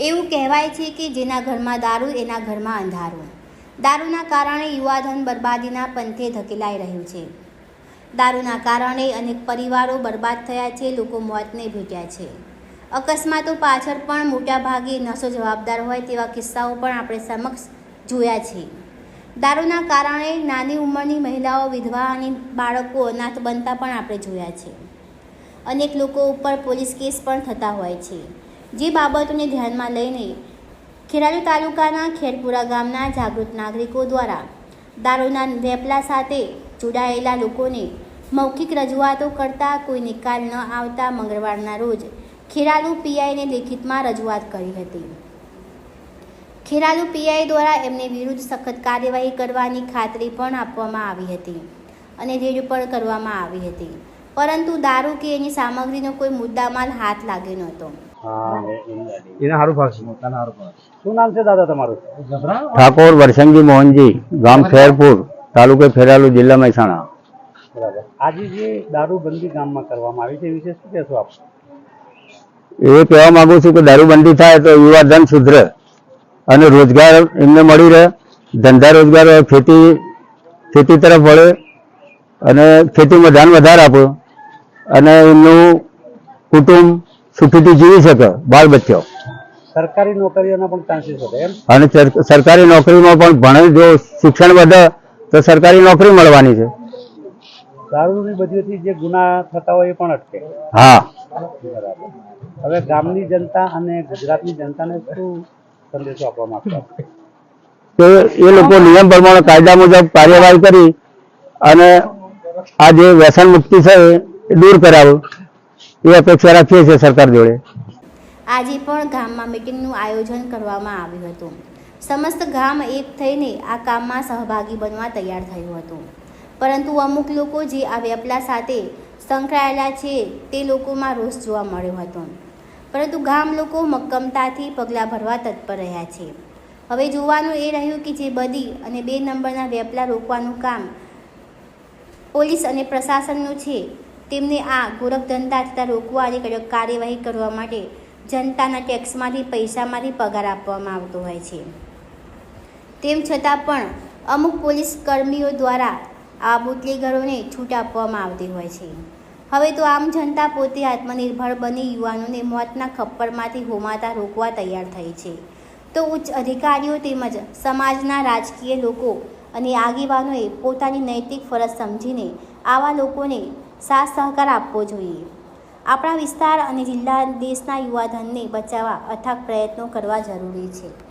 એવું કહેવાય છે કે જેના ઘરમાં દારૂ, એના ઘરમાં અંધારું. દારૂના કારણે યુવાધન બરબાદીના પંથે ધકેલાઈ રહ્યું છે. દારૂના કારણે અનેક પરિવારો બરબાદ થયા છે, લોકો મોતને ભેટ્યા છે. અકસ્માતો પાછળ પણ મોટાભાગે નશો જવાબદાર હોય તેવા કિસ્સાઓ પણ આપણે સમક્ષ જોયા છે. દારૂના કારણે નાની ઉંમરની મહિલાઓ, વિધવા અને બાળકો અનાથ બનતા પણ આપણે જોયા છે. અનેક લોકો ઉપર પોલીસ કેસ પણ થતા હોય છે. જે બાબતોને ધ્યાનમાં લઈને ખેરાલુ તાલુકાના ખેરપુરા ગામના જાગૃત નાગરિકો દ્વારા દારૂના વેપલા સાથે જોડાયેલા લોકોને મૌખિક રજૂઆતો કરતા કોઈ નિકાલ ન આવતા મંગળવારના રોજ ખેરાલુ પીઆઈને લેખિતમાં રજૂઆત કરી હતી. ખેરાલુ પીઆઈ દ્વારા એમને વિરુદ્ધ સખત કાર્યવાહી કરવાની ખાતરી પણ આપવામાં આવી હતી અને રેડ પણ કરવામાં આવી હતી. પરંતુ દારૂ કે એની સામગ્રીનો કોઈ મુદ્દામાલ હાથ લાગ્યો નહોતો. એને સારું ફાવશે શું નામ છે દાદા તમારું? ઠાકોર વરસંગી મોહનજી ગામ ખેરપુર તાલુકે ફેરાલુ જિલ્લા મહેસાણા. બરાબર. આજે જે દારૂબંધી ગામમાં કરવામાં આવી છે એ વિશે શું કહેશો આપ? એ કહેવા માંગુ છું કે દારૂબંધી થાય તો યુવા ધન સુધરે અને રોજગાર એમને મળી રહે. ધંધા રોજગાર ખેતી ખેતી તરફ વળે અને ખેતીમાં ધ્યાન વધારે આપે. અને એમનું કુટુંબ સુખીથી જીવી શકે બાળ બચ્ચો સરકારી નોકરીઓના પણ ચાન્સીસ એમ? અને સરકારી નોકરીમાં પણ ભણે જો શિક્ષણ વધે તો સરકારી નોકરી મળવાની છે. દારૂની બધીથી જે ગુના થતા હોય એ પણ અટકે. હા. હવે ગામની જનતા અને ગુજરાતની જનતાને શું સંદેશો આપવા માંગતા તો એ લોકો નિયમ પ્રમાણે કાયદા મુજબ કાર્યવાહી કરી અને આ જે વ્યસન મુક્તિ છે એ દૂર કરાવે. એ અપેક્ષા રાખીએ છીએ સરકાર જોડે. આજે પણ ગામમાં મિટિંગનું આયોજન કરવામાં આવ્યું હતું. સમસ્ત ગામ એક થઈને આ કામમાં સહભાગી બનવા તૈયાર થયું હતું. પરંતુ અમુક લોકો જે આ વેપલા સાથે સંકળાયેલા છે, તે લોકોમાં રોષ જોવા મળ્યો હતો. પરંતુ ગામ લોકો મક્કમતાથી પગલાં ભરવા તત્પર રહ્યા છે. હવે જોવાનું એ રહ્યું કે જે બદી અને બે નંબરના વેપલા રોકવાનું કામ પોલીસ અને પ્રશાસનનું છે તેમને આ ગોરખધંધા થતાં રોકવા અને કાર્યવાહી કરવા માટે જનતાના ટેક્સમાંથી પૈસામાંથી પગાર આપવામાં આવતો હોય છે. તેમ છતાં પણ અમુક પોલીસ કર્મીઓ દ્વારા આ બુટલેગરોને છૂટ આપવામાં આવતી હોય છે. હવે તો આમ જનતા પોતે આત્મનિર્ભર બની યુવાનોને મોતના ખપ્પરમાંથી હોમાતા રોકવા તૈયાર થઈ છે. તો ઉચ્ચ અધિકારીઓ તેમજ સમાજના રાજકીય લોકો અને આગેવાનોએ પોતાની નૈતિક ફરજ સમજીને આવા લોકોને સાથ સહકાર આપવો જોઈએ. આપણા વિસ્તાર અને જિલ્લા દેશના યુવાધનને બચાવવા અથાગ પ્રયત્નો કરવા જરૂરી છે.